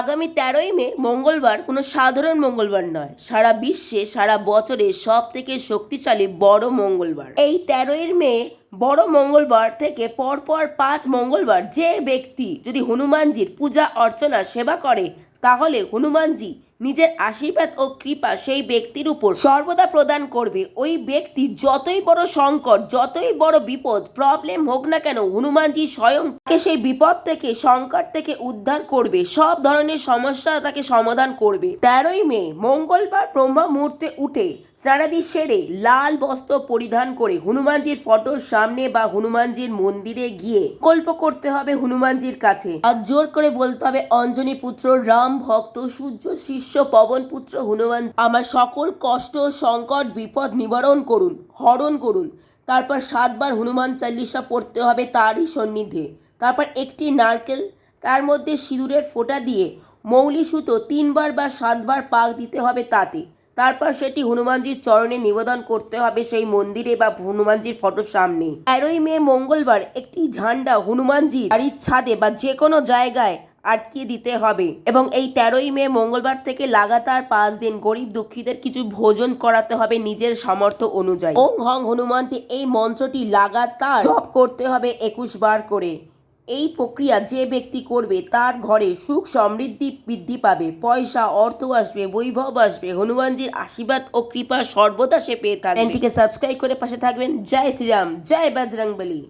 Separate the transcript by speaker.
Speaker 1: আগামী তেরোই মে মঙ্গলবার কোনো সাধারণ মঙ্গলবার নয়। সারা বিশ্বে, সারা বছরে সব থেকে শক্তিশালী বড় মঙ্গলবার। এই তেরোই মে বড় মঙ্গলবার থেকে পরপর পাঁচ মঙ্গলবার যে ব্যক্তি যদি হনুমানজির পূজা অর্চনা সেবা করে তাহলে হনুমানজি নিজের আশীর্বাদ ও কৃপা সেই ব্যক্তির উপর সর্বদা প্রদান করবে। ওই ব্যক্তি যতই বড় সংকট, যতই বড় বিপদ প্রবলেম হোক না কেন, হনুমানজি স্বয়ং তাকে সেই বিপদ থেকে, সংকট থেকে উদ্ধার করবে। সব ধরনের সমস্যা তাকে সমাধান করবে। তেরোই মে, মঙ্গলবার ব্রহ্মা মুহূর্তে উঠে স্নানাদি সেরে লাল বস্ত্র পরিধান করে হনুমানজির ফটোর সামনে বা হনুমানজির মন্দিরে গিয়ে কল্প করতে হবে হনুমানজির কাছে। আর জোর করে বলতে হবে, অঞ্জনী পুত্র, রাম ভক্ত, সূর্য শিষ্য, পবন পুত্র, হনুমান, আমার সকল কষ্ট, সংকট, বিপদ নিবারণ করুন, হরণ করুন। তারপর সাতবার হনুমান চাল্লিশা পড়তে হবে তারই সন্নিধে। তারপর একটি নারকেল, তার মধ্যে সিঁদুরের ফোঁটা দিয়ে মৌলি সুতো তিনবার বা সাতবার পাক দিতে হবে তাতে। তারপর সেটি হনুমানজির চরণে নিবেদন করতে হবে সেই মন্দিরে বা হনুমানজির ফটোর সামনে। তেরোই মে মঙ্গলবার একটি ঝান্ডা হনুমানজির বাড়ির ছাদে বা যে কোনো জায়গায় আটকে দিতে হবে এবং এই তেরোই মে মঙ্গলবার থেকে লাগাতার পাঁচ দিন গরিব দুঃখীদের কিছু ভোজন করাতে হবে নিজের সামর্থ্য অনুযায়ী। ওং হং হনুমানটি এই মন্ত্রটি লাগাতার জপ করতে হবে একুশ বার করে। এই প্রক্রিয়া যে ব্যক্তি করবে তার ঘরে সুখ সমৃদ্ধি বৃদ্ধি পাবে পয়সা অর্থ আসবে বৈভব আসবে। হনুমানজির আশীর্বাদ ও কৃপা সর্বদা সে পেয়ে থাকবে। চ্যানেলটিকে সাবস্ক্রাইব করে পাশে থাকবেন। জয় শ্রীরাম জয় বজরংবলী।